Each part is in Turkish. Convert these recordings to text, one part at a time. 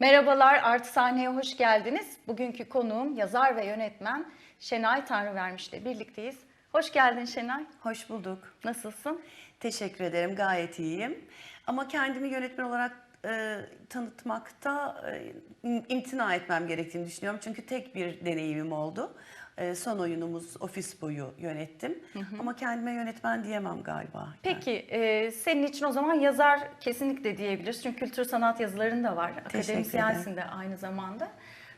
Merhabalar, Artı Sahneye hoş geldiniz. Bugünkü konuğum yazar ve yönetmen Şenay Tanrıvermiş'le birlikteyiz. Hoş geldin Şenay. Hoş bulduk. Nasılsın? Teşekkür ederim. Gayet iyiyim. Ama kendimi yönetmen olarak e, tanıtmakta e, imtina etmem gerektiğini düşünüyorum. Çünkü tek bir deneyimim oldu. E, son oyunumuz Ofis Boyu yönettim. Ama kendime yönetmen diyemem galiba. Peki, e, senin için o zaman yazar kesinlikle diyebiliriz. Çünkü kültür sanat yazıların da var. Akademisyensin de aynı zamanda.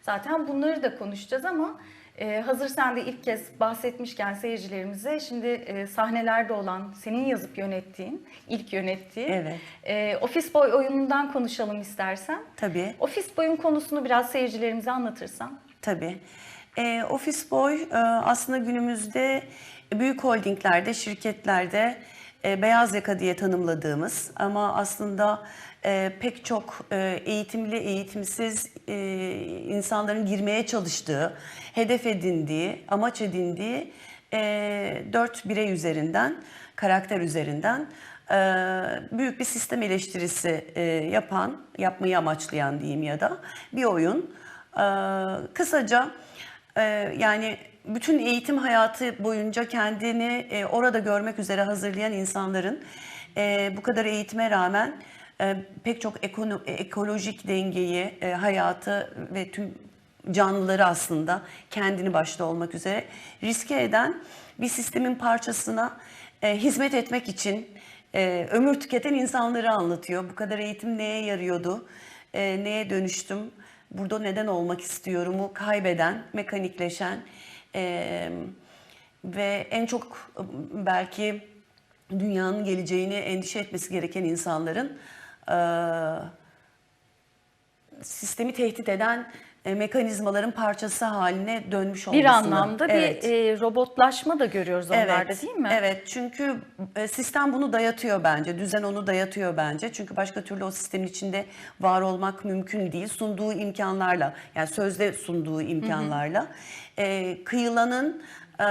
Zaten bunları da konuşacağız ama e, hazır sen de ilk kez bahsetmişken seyircilerimize şimdi e, sahnelerde olan senin yazıp yönettiğin, ilk yönettiğin Evet. e, Ofis Boy oyunundan konuşalım istersen. Tabii. Ofis Boy'un konusunu biraz seyircilerimize anlatırsan. Tabii. E, Office Boy e, aslında günümüzde büyük holdinglerde, şirketlerde e, beyaz yaka diye tanımladığımız ama aslında e, pek çok e, eğitimli, eğitimsiz e, insanların girmeye çalıştığı, hedef edindiği, amaç edindiği e, dört birey üzerinden, karakter üzerinden e, büyük bir sistem eleştirisi e, yapan, yapmayı amaçlayan diyeyim ya da bir oyun. E, kısaca yani bütün eğitim hayatı boyunca kendini e, orada görmek üzere hazırlayan insanların e, bu kadar eğitime rağmen e, pek çok ekolojik dengeyi, hayatı ve tüm canlıları aslında kendini başta olmak üzere riske eden bir sistemin parçasına hizmet etmek için ömür tüketen insanları anlatıyor. Bu kadar eğitim neye yarıyordu, neye dönüştüm, burada neden olmak istiyorumu kaybeden, mekanikleşen e, ve en çok belki dünyanın geleceğini endişe etmesi gereken insanların e, sistemi tehdit eden e, mekanizmaların parçası haline dönmüş olmasını. Bir anlamda Evet. bir e, robotlaşma da görüyoruz onlarda değil mi? Evet çünkü e, sistem bunu dayatıyor bence. Düzen onu dayatıyor bence. Çünkü başka türlü o sistemin içinde var olmak mümkün değil. Sunduğu imkanlarla yani sözde sunduğu imkanlarla e, kıyılanın e,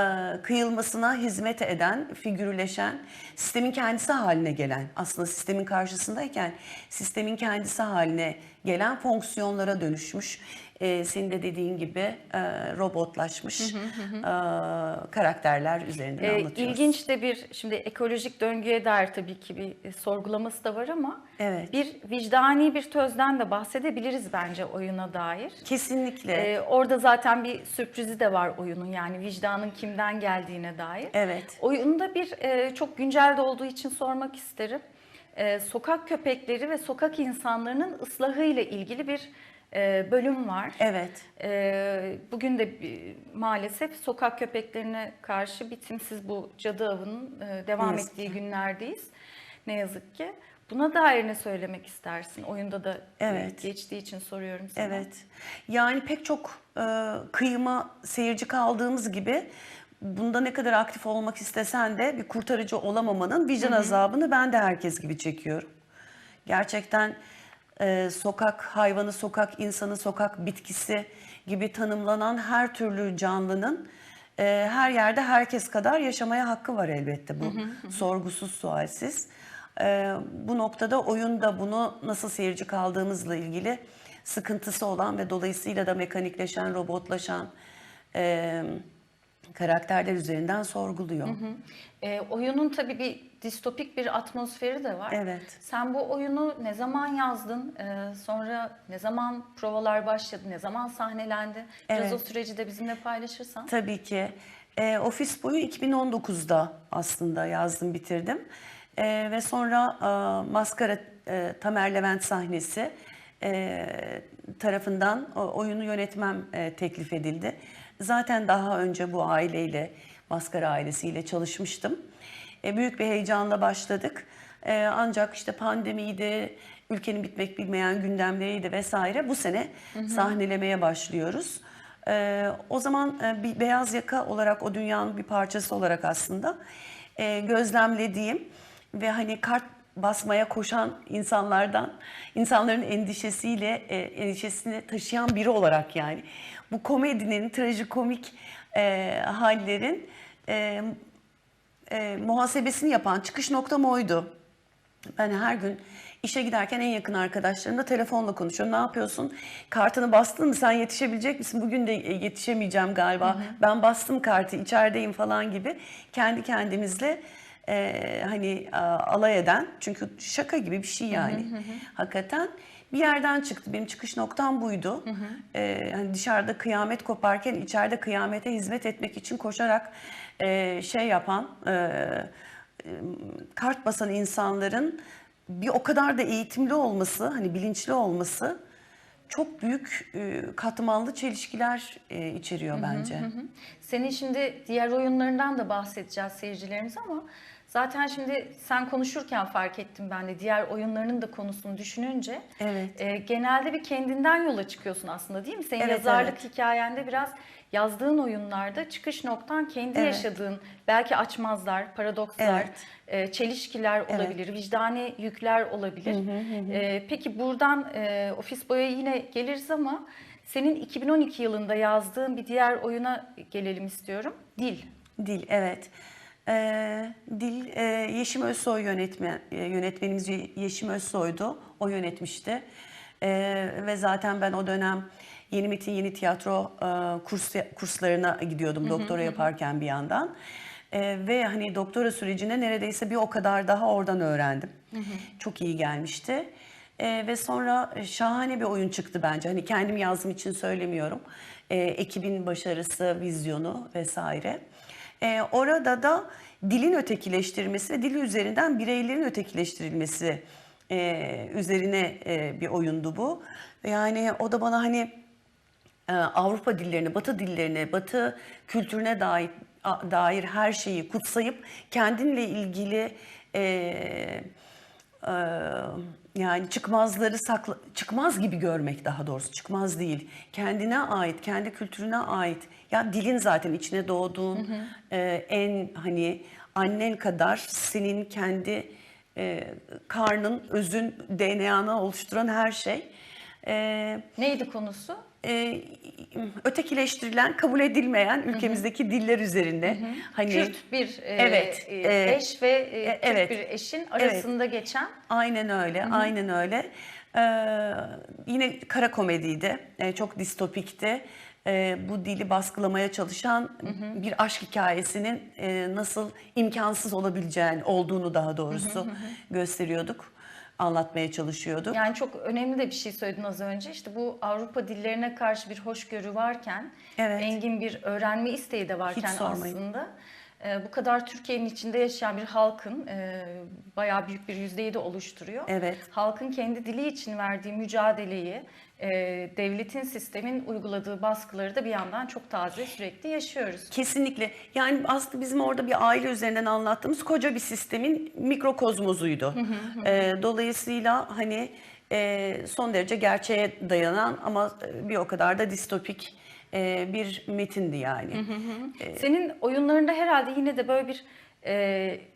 kıyılmasına hizmet eden, figürleşen, sistemin kendisi haline gelen, aslında sistemin karşısındayken sistemin kendisi haline gelen fonksiyonlara dönüşmüş. E, senin de dediğin gibi e, robotlaşmış e, karakterler üzerinden E, anlatıyoruz. ilginç de bir şimdi ekolojik döngüye dair tabii ki bir e, sorgulaması da var ama Evet. bir vicdani bir tözden de bahsedebiliriz bence oyuna dair. Kesinlikle. E, orada zaten bir sürprizi de var oyunun yani vicdanın kimden geldiğine dair. Evet. Oyunda bir e, çok güncelde olduğu için sormak isterim. E, sokak köpekleri ve sokak insanlarının ıslahı ile ilgili bir e, bölüm var. Evet. Ee, bugün de maalesef sokak köpeklerine karşı bitimsiz bu cadı avının e, devam Ne ettiği günlerdeyiz. Ne yazık ki. Buna dair ne söylemek istersin? Oyunda da e, Evet. geçtiği için soruyorum sana. Evet. Yani pek çok e, kıyıma seyirci kaldığımız gibi bunda ne kadar aktif olmak istesen de bir kurtarıcı olamamanın vicdan azabını ben de herkes gibi çekiyorum. Gerçekten e, sokak hayvanı, sokak insanı, sokak bitkisi gibi tanımlanan her türlü canlının e, her yerde herkes kadar yaşamaya hakkı var elbette bu. Sorgusuz, sualsiz. E, bu noktada oyunda bunu nasıl seyirci kaldığımızla ilgili sıkıntısı olan ve dolayısıyla da mekanikleşen, robotlaşan e, karakterler üzerinden sorguluyor. Ee, oyunun tabii bir distopik bir atmosferi de var. Evet. Sen bu oyunu ne zaman yazdın? Ee, sonra ne zaman provalar başladı? Ne zaman sahnelendi? Biraz Evet. o süreci de bizimle paylaşırsan. Tabii ki. E, ofis boyu 2019'da aslında yazdım, bitirdim. E, ve sonra e, Maskara e, Tamer Levent sahnesi e, tarafından o, oyunu yönetmem e, teklif edildi. Zaten daha önce bu aileyle, Maskara ailesiyle çalışmıştım. E, büyük bir heyecanla başladık. E, ancak işte pandemiydi, ülkenin bitmek bilmeyen gündemleriydi vesaire. Bu sene sahnelemeye başlıyoruz. Ee, o zaman e, bir beyaz yaka olarak o dünyanın bir parçası olarak aslında e, gözlemlediğim ve hani kart basmaya koşan insanlardan, insanların endişesiyle e, endişesini taşıyan biri olarak yani bu komedinin trajikomik e, hallerin e, e, muhasebesini yapan çıkış noktam oydu. Ben her gün işe giderken en yakın arkadaşlarımla telefonla konuşuyorum. Ne yapıyorsun? Kartını bastın mı? Sen yetişebilecek misin? Bugün de yetişemeyeceğim galiba. Ben bastım kartı, içerideyim falan gibi. Kendi kendimizle e, hani a, alay eden çünkü şaka gibi bir şey yani. Hakikaten bir yerden çıktı. Benim çıkış noktam buydu. E, hani dışarıda kıyamet koparken içeride kıyamete hizmet etmek için koşarak e, şey yapan e, e, kart basan insanların bir o kadar da eğitimli olması hani bilinçli olması çok büyük e, katmanlı çelişkiler e, içeriyor bence. Senin şimdi diğer oyunlarından da bahsedeceğiz seyircilerimiz ama zaten şimdi sen konuşurken fark ettim ben de diğer oyunlarının da konusunu düşününce Evet. e, genelde bir kendinden yola çıkıyorsun aslında değil mi? Senin Evet, yazarlık evet. hikayende biraz yazdığın oyunlarda çıkış noktan kendi Evet. yaşadığın belki açmazlar, paradokslar, Evet. e, çelişkiler olabilir, vicdani yükler olabilir. E, peki buradan e, ofis boya yine geliriz ama senin 2012 yılında yazdığın bir diğer oyuna gelelim istiyorum. Dil. Dil, evet. Ee, Dil, e, Yeşim Özsoy yönetmen, e, yönetmenimiz Ye- Yeşim Özsoy'du. O yönetmişti. Ee, ve zaten ben o dönem Yeni Metin Yeni Tiyatro e, kurs, kurslarına gidiyordum doktora yaparken bir yandan. Ee, ve hani doktora sürecine neredeyse bir o kadar daha oradan öğrendim. Çok iyi gelmişti. Ee, ve sonra şahane bir oyun çıktı bence. Hani kendim yazdığım için söylemiyorum. Ee, ekibin başarısı, vizyonu vesaire. Ee, orada da dilin ötekileştirilmesi ve dili üzerinden bireylerin ötekileştirilmesi e, üzerine e, bir oyundu bu. Yani o da bana hani e, Avrupa dillerini, Batı dillerini, Batı kültürüne dair, a- dair her şeyi kutsayıp kendinle ilgili e, e, yani çıkmazları sakla, çıkmaz gibi görmek daha doğrusu çıkmaz değil. Kendine ait, kendi kültürüne ait. Ya dilin zaten içine doğduğun e, en hani annen kadar senin kendi e, karnın, özün, DNA'nı oluşturan her şey. E, Neydi konusu? E, ötekileştirilen, kabul edilmeyen ülkemizdeki diller üzerinde. Hani Kürt bir e, Evet, e, e, eş ve e, e, Türk evet. bir eşin arasında geçen aynen öyle, aynen öyle. Ee, yine kara komediydi, Ee, çok distopikti. Ee, bu dili baskılamaya çalışan bir aşk hikayesinin e, nasıl imkansız olabileceğini, olduğunu daha doğrusu gösteriyorduk, anlatmaya çalışıyorduk. Yani çok önemli de bir şey söyledin az önce. İşte bu Avrupa dillerine karşı bir hoşgörü varken, Evet. engin bir öğrenme isteği de varken aslında e, bu kadar Türkiye'nin içinde yaşayan bir halkın e, bayağı büyük bir yüzdeyi de oluşturuyor. Evet. Halkın kendi dili için verdiği mücadeleyi, e, devletin, sistemin uyguladığı baskıları da bir yandan çok taze sürekli yaşıyoruz. Kesinlikle. Yani aslında bizim orada bir aile üzerinden anlattığımız koca bir sistemin mikrokozmozuydu. Ee, dolayısıyla hani e, son derece gerçeğe dayanan ama bir o kadar da distopik e, bir metindi yani. Senin oyunlarında herhalde yine de böyle bir e,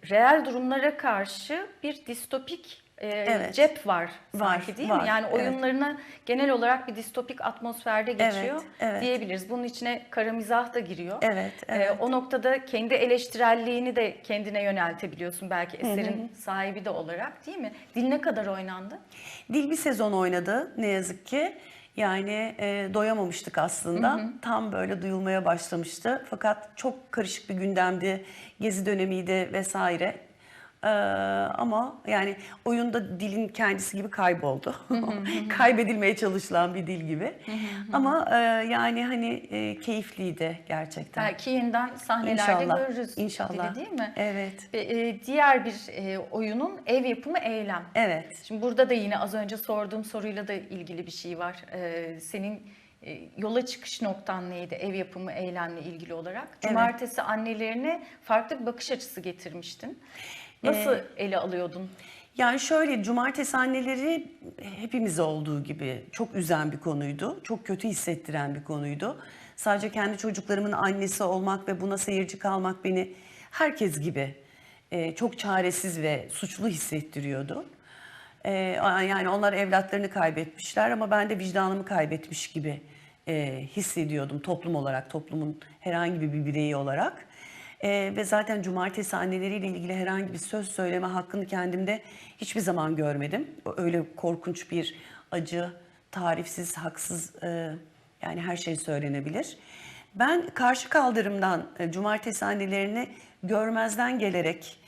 reel durumlara karşı bir distopik e, Evet. cep var Var, sanki değil var, mi? Yani evet. oyunlarına genel olarak bir distopik atmosferde geçiyor evet. diyebiliriz. Bunun içine kara mizah da giriyor. Evet, E, evet. o noktada kendi eleştirelliğini de kendine yöneltebiliyorsun belki eserin sahibi de olarak değil mi? Dil ne kadar oynandı? Dil bir sezon oynadı ne yazık ki. Yani e, doyamamıştık aslında. Tam böyle duyulmaya başlamıştı. Fakat çok karışık bir gündemdi. Gezi dönemiydi vesaire. Ee, ama yani oyunda dilin kendisi gibi kayboldu. Kaybedilmeye çalışılan bir dil gibi. ama e, yani hani e, keyifliydi gerçekten. Belki yeniden sahnelerde İnşallah, görürüz inşallah. dili değil mi? Evet. Ve, e, diğer bir e, oyunun ev yapımı eylem. Evet. Şimdi burada da yine az önce sorduğum soruyla da ilgili bir şey var. Ee, senin e, yola çıkış noktan neydi ev yapımı eylemle ilgili olarak? Cumartesi annelerine farklı bir bakış açısı getirmiştin. Nasıl Ee, ele alıyordun? Yani şöyle cumartesi anneleri hepimize olduğu gibi çok üzen bir konuydu. Çok kötü hissettiren bir konuydu. Sadece kendi çocuklarımın annesi olmak ve buna seyirci kalmak beni herkes gibi e, çok çaresiz ve suçlu hissettiriyordu. E, yani onlar evlatlarını kaybetmişler ama ben de vicdanımı kaybetmiş gibi e, hissediyordum toplum olarak, toplumun herhangi bir bireyi olarak. Ee, ve zaten cumartesi anneleriyle ilgili herhangi bir söz söyleme hakkını kendimde hiçbir zaman görmedim. Öyle korkunç bir acı, tarifsiz, haksız e, yani her şey söylenebilir. Ben karşı kaldırımdan e, cumartesi annelerini görmezden gelerek,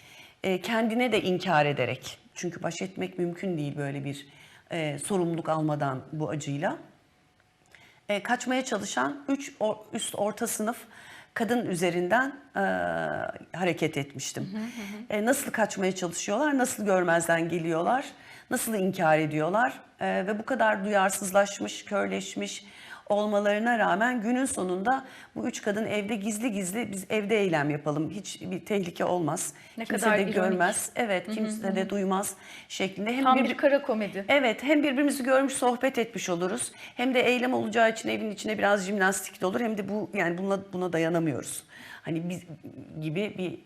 e, kendine de inkar ederek, çünkü baş etmek mümkün değil böyle bir e, sorumluluk almadan bu acıyla e, kaçmaya çalışan 3 üst orta sınıf kadın üzerinden e, hareket etmiştim. E, nasıl kaçmaya çalışıyorlar, nasıl görmezden geliyorlar, nasıl inkar ediyorlar e, ve bu kadar duyarsızlaşmış, körleşmiş olmalarına rağmen günün sonunda bu üç kadın evde gizli gizli biz evde eylem yapalım. Hiç bir tehlike olmaz. Ne kimse kadar de ironik. görmez. Evet, kimse de duymaz şeklinde. Hem Tam bir- bir kara komedi. Evet hem birbirimizi görmüş sohbet etmiş oluruz. Hem de eylem olacağı için evin içine biraz jimnastik de olur. Hem de bu yani buna buna dayanamıyoruz. Hani biz gibi bir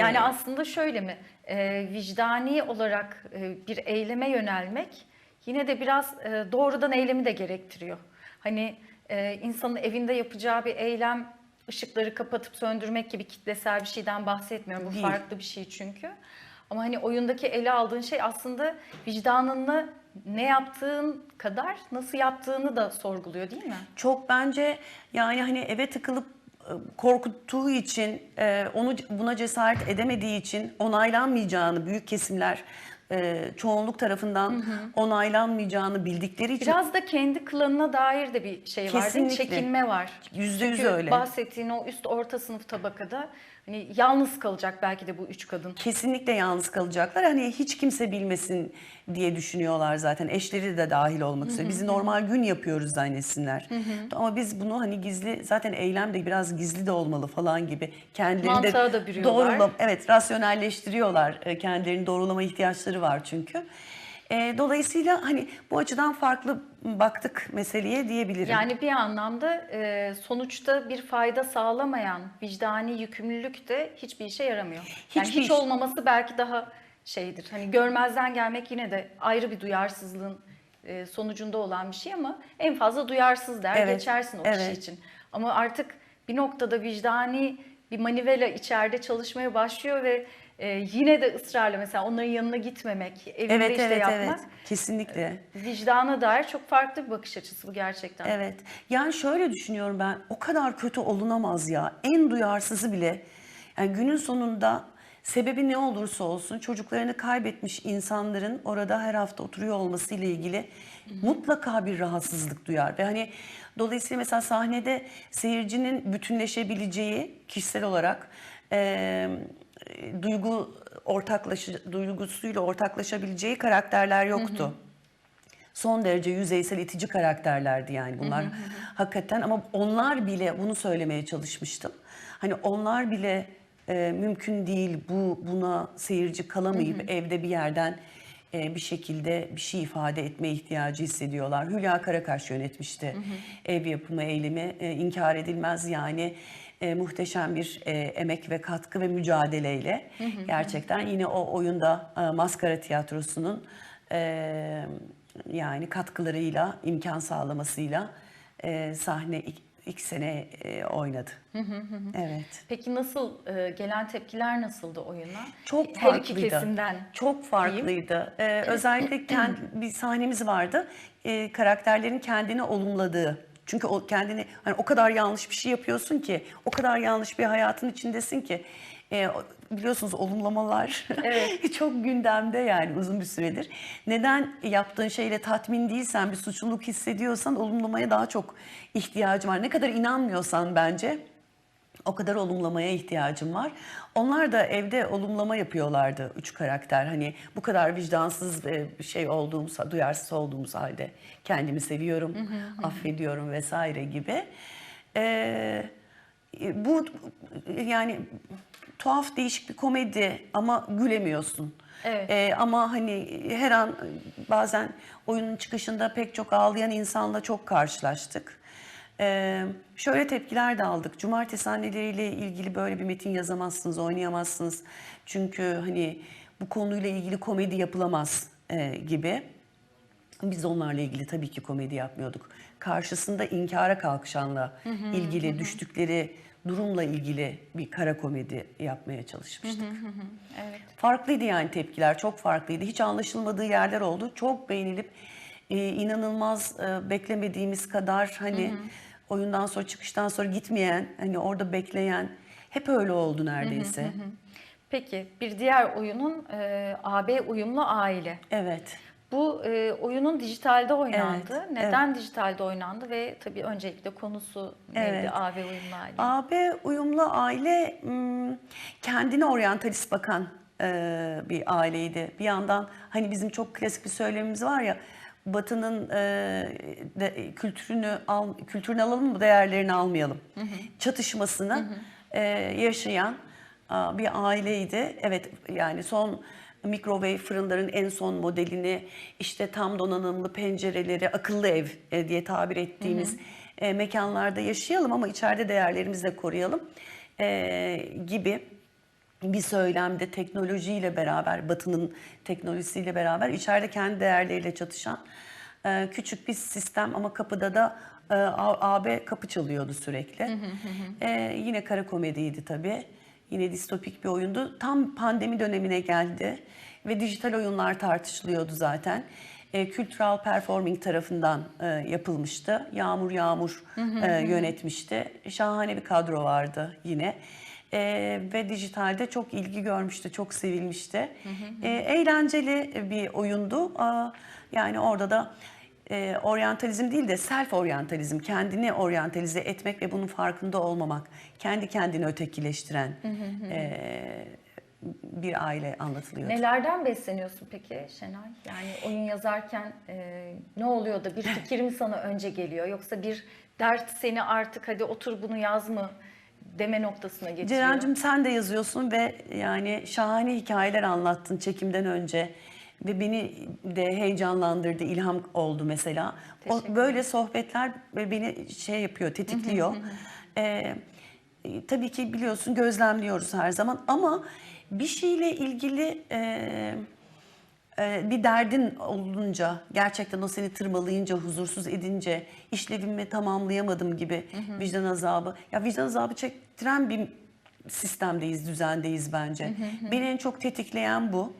Yani e, aslında şöyle mi? e, vicdani olarak e, bir eyleme yönelmek yine de biraz e, doğrudan eylemi de gerektiriyor. Hani e, insanın evinde yapacağı bir eylem ışıkları kapatıp söndürmek gibi kitlesel bir şeyden bahsetmiyorum. Bu Değil. farklı bir şey çünkü. Ama hani oyundaki ele aldığın şey aslında vicdanınla ne yaptığın kadar nasıl yaptığını da sorguluyor değil mi? çok bence yani hani eve tıkılıp e, korkuttuğu için e, onu buna cesaret edemediği için onaylanmayacağını büyük kesimler e, çoğunluk tarafından onaylanmayacağını bildikleri için Biraz da kendi klanına dair de bir şey var? Kesinlikle. Çekinme var. Yüzde yüz öyle. bahsettiğin o üst orta sınıf tabakada hani yalnız kalacak belki de bu üç kadın. kesinlikle yalnız kalacaklar. Hani hiç kimse bilmesin diye düşünüyorlar zaten. Eşleri de dahil olmak üzere. Biz normal gün yapıyoruz zannetsinler. Ama biz bunu hani gizli zaten eylem de biraz gizli de olmalı falan gibi. Kendileri Mantığa de da bürüyorlar. doğrula, evet rasyonelleştiriyorlar. E, Kendilerini doğrulama ihtiyaçları var çünkü. E, dolayısıyla hani bu açıdan farklı baktık meseleye diyebilirim. Yani bir anlamda e, sonuçta bir fayda sağlamayan vicdani yükümlülük de hiçbir işe yaramıyor. Yani Hiçbir hiç iş- olmaması belki daha şeydir. Hani görmezden gelmek yine de ayrı bir duyarsızlığın e, sonucunda olan bir şey ama en fazla duyarsız der Evet, geçersin o evet. kişi için. Ama artık bir noktada vicdani bir manivela içeride çalışmaya başlıyor ve e, yine de ısrarla mesela onların yanına gitmemek, evinde evet işte evet yapmak evet kesinlikle. vicdana dair çok farklı bir bakış açısı bu gerçekten. Evet. Yani şöyle düşünüyorum ben. O kadar kötü olunamaz ya. En duyarsızı bile. Yani günün sonunda sebebi ne olursa olsun çocuklarını kaybetmiş insanların orada her hafta oturuyor olması ile ilgili mutlaka bir rahatsızlık duyar ve hani dolayısıyla mesela sahnede seyircinin bütünleşebileceği kişisel olarak eee, duygu ortaklaşı duygusuyla ortaklaşabileceği karakterler yoktu. Son derece yüzeysel itici karakterlerdi yani bunlar. Hakikaten ama onlar bile bunu söylemeye çalışmıştım. Hani onlar bile e, mümkün değil bu buna seyirci kalamayıp evde bir yerden e, bir şekilde bir şey ifade etme ihtiyacı hissediyorlar. Hülya Karakaş yönetmişti ev yapımı eylemi. E, inkar edilmez yani e, muhteşem bir e, emek ve katkı ve mücadeleyle gerçekten yine o oyunda e, maskara tiyatrosunun e, yani katkılarıyla, imkan sağlamasıyla e, sahne ilk, ilk sene e, oynadı. Evet. Peki nasıl e, gelen tepkiler nasıldı oyuna? Çok Her iki farklıydı. kesimden. Çok farklıydı. Ee, özellikle kend, bir sahnemiz vardı. Ee, karakterlerin kendini olumladığı. Çünkü o kendini hani o kadar yanlış bir şey yapıyorsun ki, o kadar yanlış bir hayatın içindesin ki e, biliyorsunuz olumlamalar çok gündemde yani uzun bir süredir. Neden yaptığın şeyle tatmin değilsen, bir suçluluk hissediyorsan olumlamaya daha çok ihtiyacım var. Ne kadar inanmıyorsan bence o kadar olumlamaya ihtiyacım var. Onlar da evde olumlama yapıyorlardı üç karakter. Hani bu kadar vicdansız ve şey olduğumuz, duyarsız olduğumuz halde kendimi seviyorum, affediyorum vesaire gibi. Ee, bu yani tuhaf değişik bir komedi ama gülemiyorsun. Evet. Ee, ama hani her an bazen oyunun çıkışında pek çok ağlayan insanla çok karşılaştık. Ee, şöyle tepkiler de aldık. Cumartesi anneleriyle ilgili böyle bir metin yazamazsınız, oynayamazsınız. Çünkü hani bu konuyla ilgili komedi yapılamaz e, gibi. Biz onlarla ilgili tabii ki komedi yapmıyorduk. Karşısında inkara kalkışanla ilgili, düştükleri durumla ilgili bir kara komedi yapmaya çalışmıştık. Evet. Farklıydı yani tepkiler, çok farklıydı. Hiç anlaşılmadığı yerler oldu. Çok beğenilip e, inanılmaz e, beklemediğimiz kadar hani oyundan sonra çıkıştan sonra gitmeyen, hani orada bekleyen hep öyle oldu neredeyse. Peki bir diğer oyunun e, AB uyumlu aile. Evet. Bu e, oyunun dijitalde oynandı. Evet, Neden dijitalde oynandı ve tabii öncelikle konusu neydi Evet. AB uyumlu aile? AB uyumlu aile kendine oryantalist bakan bir aileydi. Bir yandan hani bizim çok klasik bir söylemimiz var ya Batı'nın e, de, kültürünü al, kültürünü alalım mı değerlerini almayalım. Çatışmasını e, yaşayan a, bir aileydi. Evet yani son mikrowave fırınların en son modelini işte tam donanımlı pencereleri akıllı ev e, diye tabir ettiğimiz e, mekanlarda yaşayalım ama içeride değerlerimizi de koruyalım e, gibi bir söylemde teknolojiyle beraber, batının teknolojisiyle beraber içeride kendi değerleriyle çatışan e, küçük bir sistem ama kapıda da e, AB kapı çalıyordu sürekli. E, yine kara komediydi tabii. Yine distopik bir oyundu. Tam pandemi dönemine geldi ve dijital oyunlar tartışılıyordu zaten. E, Kültürel Performing tarafından e, yapılmıştı. Yağmur Yağmur e, yönetmişti. Şahane bir kadro vardı yine. E, ve dijitalde çok ilgi görmüştü, çok sevilmişti. E, eğlenceli bir oyundu. Aa, yani orada da e, oryantalizm değil de self oryantalizm, kendini oryantalize etmek ve bunun farkında olmamak, kendi kendini ötekileştiren e, bir aile anlatılıyor. Nelerden besleniyorsun peki Şenay? Yani oyun yazarken e, ne oluyor da bir fikir mi sana önce geliyor yoksa bir dert seni artık hadi otur bunu yaz mı deme noktasına getiriyor? Ceren'cim sen de yazıyorsun ve yani şahane hikayeler anlattın çekimden önce ve beni de heyecanlandırdı, ilham oldu mesela. O böyle sohbetler beni şey yapıyor, tetikliyor. Ee, tabii ki biliyorsun gözlemliyoruz her zaman ama bir şeyle ilgili e, bir derdin olunca, gerçekten o seni tırmalayınca, huzursuz edince, işlevimi tamamlayamadım gibi vicdan azabı. Ya vicdan azabı çektiren bir sistemdeyiz, düzendeyiz bence. Beni en çok tetikleyen bu.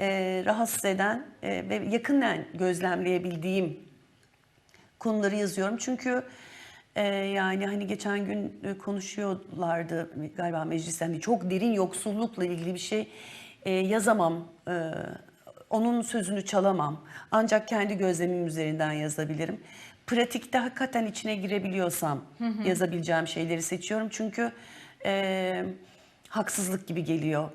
E, rahatsız eden e, ve yakından gözlemleyebildiğim konuları yazıyorum. Çünkü e, yani hani geçen gün e, konuşuyorlardı galiba mecliste hani çok derin yoksullukla ilgili bir şey e, yazamam. E, onun sözünü çalamam. Ancak kendi gözlemim üzerinden yazabilirim. Pratikte hakikaten içine girebiliyorsam yazabileceğim şeyleri seçiyorum. Çünkü e, haksızlık gibi geliyor.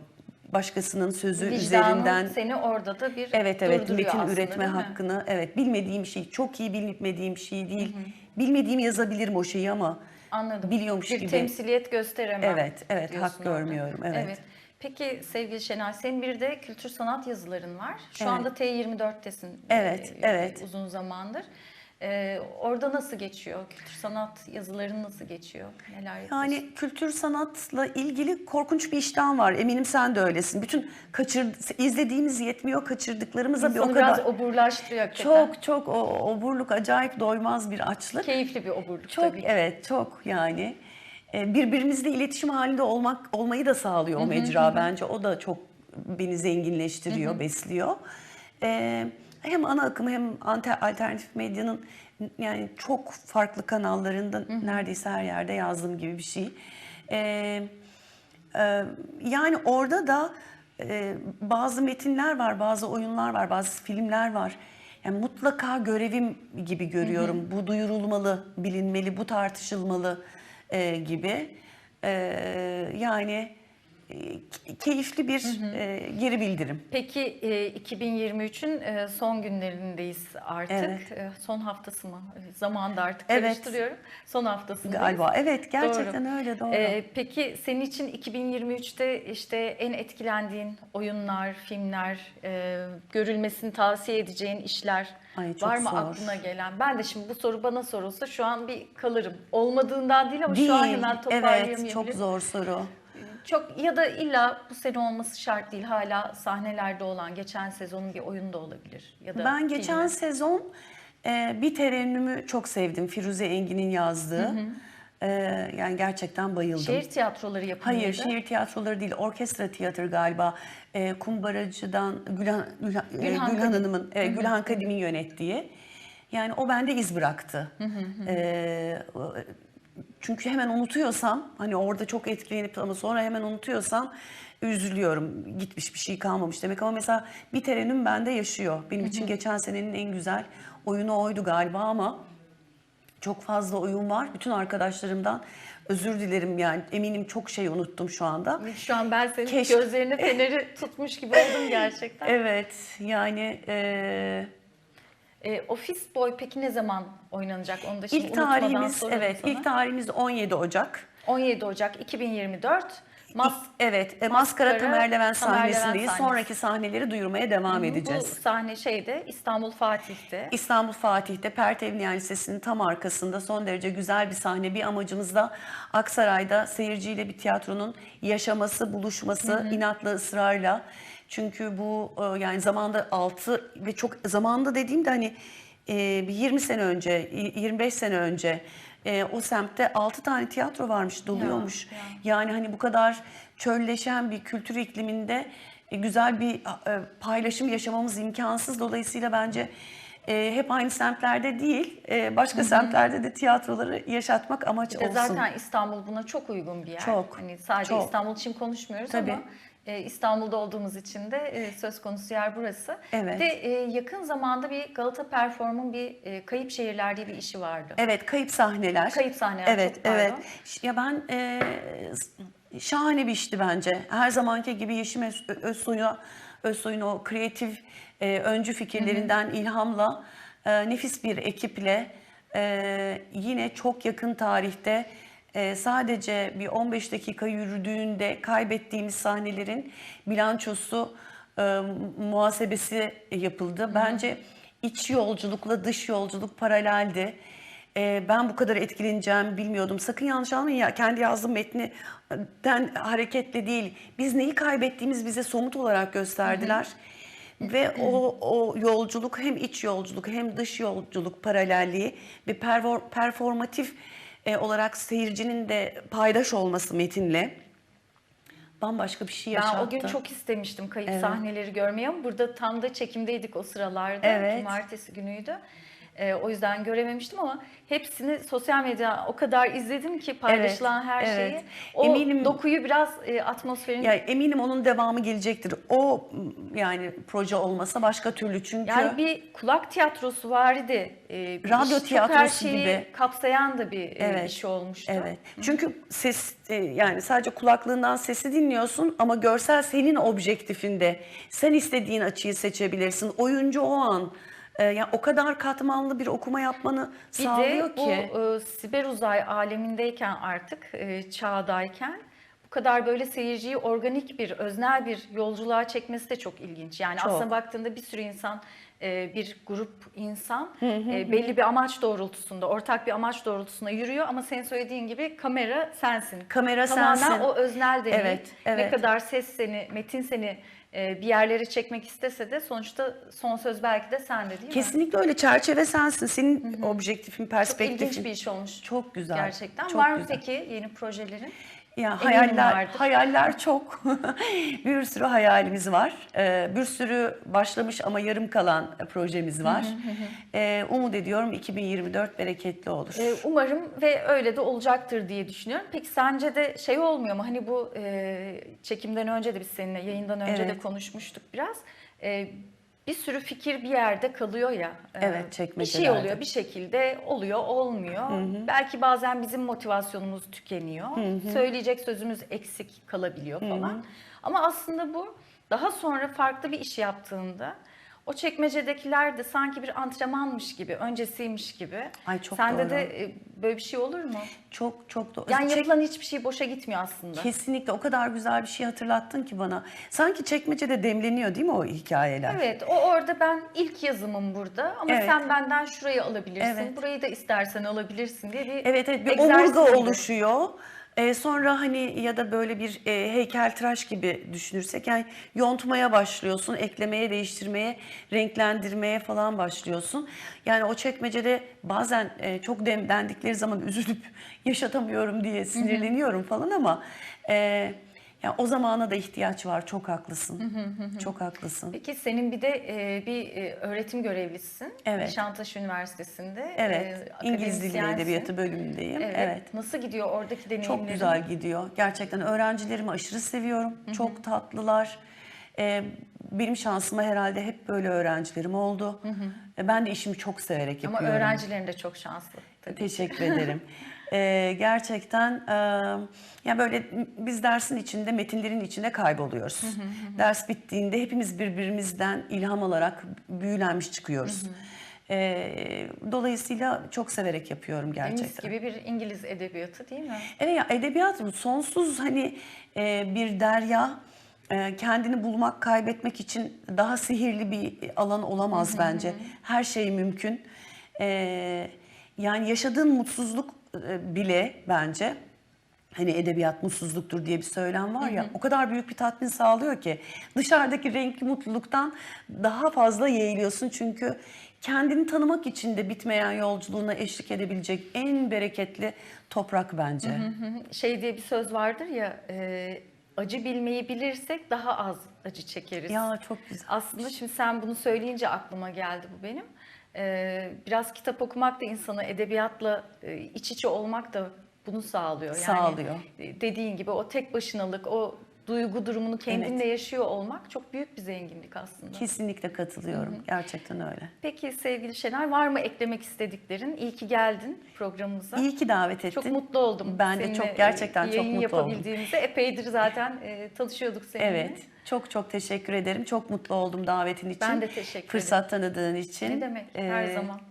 Başkasının sözü Vicdanın üzerinden seni orada da bir Evet evet metin aslında, üretme hakkını evet bilmediğim şey çok iyi bilmediğim şey değil. Bilmediğim yazabilirim o şeyi ama Anladım. biliyormuş bir gibi. temsiliyet gösteremem. Evet, evet, hak görmüyorum, evet. Peki sevgili Şenay, senin bir de kültür sanat yazıların var. Şu Evet. anda T24'tesin. Evet, e, evet. Uzun zamandır. Ee, orada nasıl geçiyor? Kültür sanat yazıların nasıl geçiyor? Neler yapıyorsun? Yani kültür sanatla ilgili korkunç bir iştahım var. Eminim sen de öylesin. Bütün kaçır izlediğimiz yetmiyor, kaçırdıklarımıza bir o İnsanı kadar biraz oburlaştırıyor hakikaten. çok çok o oburluk acayip doymaz bir açlık. Keyifli bir oburluk Çok tabii evet çok yani birbirimizle iletişim halinde olmak olmayı da sağlıyor o mecra bence o da çok beni zenginleştiriyor, besliyor. E, hem ana akım hem alternatif medyanın yani çok farklı kanallarında neredeyse her yerde yazdığım gibi bir şey. E, e, yani orada da e, bazı metinler var, bazı oyunlar var, bazı filmler var. Yani mutlaka görevim gibi görüyorum. Bu duyurulmalı, bilinmeli, bu tartışılmalı e, gibi. E, yani e, keyifli bir e, geri bildirim. Peki e, 2023'ün e, son günlerindeyiz artık. Evet. E, Son haftası mı? E, Zamanda artık Evet. karıştırıyorum. Son haftasındayız. Galiba evet gerçekten Doğru. öyle doğru. E, peki senin için 2023'te işte en etkilendiğin oyunlar, filmler, e, görülmesini tavsiye edeceğin işler Ay, çok var mı zor. aklına gelen? Ben de şimdi bu soru bana sorulsa şu an bir kalırım. Olmadığından değil ama Değil, şu an hemen evet toparlayamayabilirim. çok zor soru. çok ya da illa bu sene olması şart değil. Hala sahnelerde olan geçen sezonun bir oyunu da olabilir. Ya da Ben geçen filmi. sezon e, bir terennümü çok sevdim. Firuze Engin'in yazdığı. E, yani gerçekten bayıldım. şehir tiyatroları yapımıydı. Hayır, şehir tiyatroları değil, orkestra tiyatro galiba. E, Kumbaracı'dan Gülhan, Gülhan, e, Gülhan Gülhan. Hanım'ın, e, Gülhan Kadim'in yönettiği. Yani o bende iz bıraktı. E, o- çünkü hemen unutuyorsam, hani orada çok etkilenip ama sonra hemen unutuyorsam üzülüyorum. Gitmiş bir şey kalmamış demek ama mesela bir terennüm bende yaşıyor. Benim için geçen senenin en güzel oyunu oydu galiba ama çok fazla oyun var. Bütün arkadaşlarımdan özür dilerim yani eminim çok şey unuttum şu anda. Şu an ben senin Keşke- gözlerine feneri tutmuş gibi oldum gerçekten. Evet yani e, E, Office Boy peki ne zaman oynanacak? Onu da şimdi ilk tarihimiz evet ilk tarihimiz 17 Ocak. 17 Ocak 2024. Mas evet e, Maskara Maskara, Tamer Levent sahnesindeyiz. sahnesi. Sonraki sahneleri duyurmaya devam bu edeceğiz. sahne şeyde İstanbul Fatih'te. İstanbul Fatih'te Pertevniyen Lisesi'nin tam arkasında son derece güzel bir sahne. Bir amacımız da Aksaray'da seyirciyle bir tiyatronun yaşaması, buluşması, inatla, ısrarla. Çünkü bu e, yani zamanda 6 ve çok zamanda dediğimde hani e, bir 20 sene önce, y- 25 sene önce e, o semtte 6 tane tiyatro varmış, doluyormuş. ya. Yani hani bu kadar çölleşen bir kültür ikliminde e, güzel bir e, paylaşım yaşamamız imkansız. Dolayısıyla bence e, hep aynı semtlerde değil, e, başka semtlerde de tiyatroları yaşatmak amaç olsun. zaten İstanbul buna çok uygun bir yer. Çok, Hani sadece çok. İstanbul için konuşmuyoruz Tabii. ama e, İstanbul'da olduğumuz için de e, söz konusu yer burası. Evet. Bir de e, yakın zamanda bir Galata Perform'un bir e, Kayıp Şehirler diye bir işi vardı. Evet, kayıp sahneler. Kayıp sahneler, Evet, çok evet. Ya ben e, şahane bir işti bence. Her zamanki gibi Yeşim Öz- Özsoy'a Özsoy'un o kreatif e, öncü fikirlerinden ilhamla e, nefis bir ekiple e, yine çok yakın tarihte e, sadece bir 15 dakika yürüdüğünde kaybettiğimiz sahnelerin bilançosu e, muhasebesi yapıldı. Bence iç yolculukla dış yolculuk paraleldi. Ee, ben bu kadar etkileneceğimi bilmiyordum. Sakın yanlış anlamayın ya kendi yazdığım metninden hareketle değil. Biz neyi kaybettiğimiz bize somut olarak gösterdiler. Ve o, o yolculuk hem iç yolculuk hem dış yolculuk paralelliği ve perfor- performatif e, olarak seyircinin de paydaş olması metinle bambaşka bir şey yaşattı. Ben o gün çok istemiştim kayıp sahneleri görmeyi ama burada tam da çekimdeydik o sıralarda. Evet. Cumartesi günüydü. Ee, o yüzden görememiştim ama hepsini sosyal medya o kadar izledim ki paylaşılan her evet. şeyi. O Eminim- dokuyu biraz e, atmosferin Ya eminim onun devamı gelecektir. O yani proje olmasa başka türlü çünkü yani bir kulak tiyatrosu vardı. Bir Radyo çok her tiyatrosu şeyi gibi. kapsayan da bir e, Evet. iş olmuştu. Evet. Çünkü ses e, yani sadece kulaklığından sesi dinliyorsun ama görsel senin objektifinde. Sen istediğin açıyı seçebilirsin. Oyuncu o an e, yani o kadar katmanlı bir okuma yapmanı Bir sağlıyor de bu ki. e, siber uzay alemindeyken artık e, çağdayken bu kadar böyle seyirciyi organik bir, öznel bir yolculuğa çekmesi de çok ilginç. Yani Çok. aslında baktığında bir sürü insan, e, bir grup insan e, belli bir amaç doğrultusunda, ortak bir amaç doğrultusunda yürüyor ama senin söylediğin gibi kamera sensin. Kamera Tamamen sensin. o öznel deneyim. Evet, Ne evet. kadar ses seni, metin seni bir yerlere çekmek istese de sonuçta son söz belki de sende değil mi? Kesinlikle öyle çerçeve sensin. Senin objektifin, Çok perspektifin. ilginç bir iş olmuş. Çok güzel. Gerçekten. çok Var mı güzel. peki yeni projelerin? Ya hayaller vardır. hayaller çok. bir sürü hayalimiz var. Ee, bir sürü başlamış ama yarım kalan projemiz var. Ee, umut ediyorum 2024 bereketli olur. Ee, umarım ve öyle de olacaktır diye düşünüyorum. Peki sence de şey olmuyor mu? Hani bu e, çekimden önce de biz seninle yayından önce de Evet. konuşmuştuk biraz. E, bir sürü fikir bir yerde kalıyor ya. E, Evet, Bir şey çekmecelerde. oluyor, bir şekilde oluyor, olmuyor. Belki bazen bizim motivasyonumuz tükeniyor. Söyleyecek sözümüz eksik kalabiliyor falan. Ama aslında bu daha sonra farklı bir iş yaptığında o çekmecedekiler de sanki bir antrenmanmış gibi, öncesiymiş gibi. Ay, çok Sende doğru. de e, böyle bir şey olur mu? Çok çok doğru. Yani Çek- yapılan hiçbir şey boşa gitmiyor aslında. Kesinlikle o kadar güzel bir şey hatırlattın ki bana. Sanki çekmecede demleniyor değil mi o hikayeler? Evet, o orada ben ilk yazımım burada ama Evet. sen benden şurayı alabilirsin, Evet. burayı da istersen alabilirsin diye bir Evet evet bir egzersiz omurga gibi. oluşuyor. E, sonra hani ya da böyle bir e, heykeltıraş gibi düşünürsek yani yontmaya başlıyorsun, eklemeye, değiştirmeye, renklendirmeye falan başlıyorsun. Yani o çekmecede bazen e, çok demlendikleri zaman üzülüp yaşatamıyorum diye sinirleniyorum falan ama e, ya o zamana da ihtiyaç var. Çok haklısın. Çok haklısın. Peki senin bir de e, bir e, öğretim görevlisisin. Evet. Nişantaşı Üniversitesi'nde. Evet. e, İngiliz Dili ve akademisyensin. Edebiyatı bölümündeyim. Evet. evet. Nasıl gidiyor oradaki deneyimlerin? Çok güzel gidiyor. Gerçekten öğrencilerimi aşırı seviyorum. Çok tatlılar. Ee, benim şansıma herhalde hep böyle öğrencilerim oldu. E, Ben de işimi çok severek Ama yapıyorum. öğrencilerin de çok şanslı. Tabii. Teşekkür ederim. Ee, gerçekten e, ya böyle biz dersin içinde, metinlerin içinde kayboluyoruz. Ders bittiğinde hepimiz birbirimizden ilham alarak büyülenmiş çıkıyoruz. Ee, dolayısıyla çok severek yapıyorum gerçekten. Mis gibi bir İngiliz edebiyatı değil mi? Evet ya edebiyat sonsuz hani e, bir derya e, kendini bulmak, kaybetmek için daha sihirli bir alan olamaz bence. Her şey mümkün. E, yani yaşadığın mutsuzluk e, bile bence hani edebiyat mutsuzluktur diye bir söylem var ya o kadar büyük bir tatmin sağlıyor ki dışarıdaki renkli mutluluktan daha fazla yeğliyorsun çünkü kendini tanımak için de bitmeyen yolculuğuna eşlik edebilecek en bereketli toprak bence. Hı, Şey diye bir söz vardır ya, e, acı bilmeyi bilirsek daha az acı çekeriz. Ya çok güzel. Aslında şimdi sen bunu söyleyince aklıma geldi bu benim. Ee, biraz kitap okumak da insana edebiyatla e, iç içe olmak da bunu sağlıyor. Yani Sağlıyor. e, dediğin gibi o tek başınalık, o duygu durumunu kendinle yaşıyor olmak çok büyük bir zenginlik aslında. Kesinlikle katılıyorum. Gerçekten öyle. Peki sevgili Şener var mı eklemek istediklerin? İyi ki geldin programımıza. İyi ki davet ettin. Çok mutlu oldum. Ben de çok gerçekten e, çok yayın mutlu oldum. yapabildiğimize. Epeydir zaten e, tanışıyorduk seninle. Evet. Çok çok teşekkür ederim. Çok mutlu oldum davetin için. Ben de teşekkür ederim. Fırsat tanıdığın için. Ne demek, her Ee, zaman.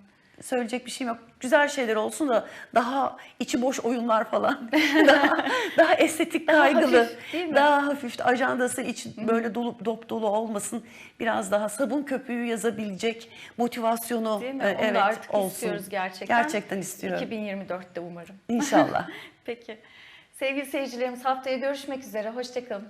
Söyleyecek bir şeyim yok. Güzel şeyler olsun da daha içi boş oyunlar falan. daha, daha estetik Daha kaygılı. hafif? Daha hafif. Ajandası için böyle dolup dop dolu olmasın. Biraz daha sabun köpüğü yazabilecek motivasyonu Değil mi? e, Onu evet artık olsun. istiyoruz gerçekten. Gerçekten istiyorum. 2024'te umarım. İnşallah. Peki. Sevgili seyircilerimiz haftaya görüşmek üzere. Hoşçakalın.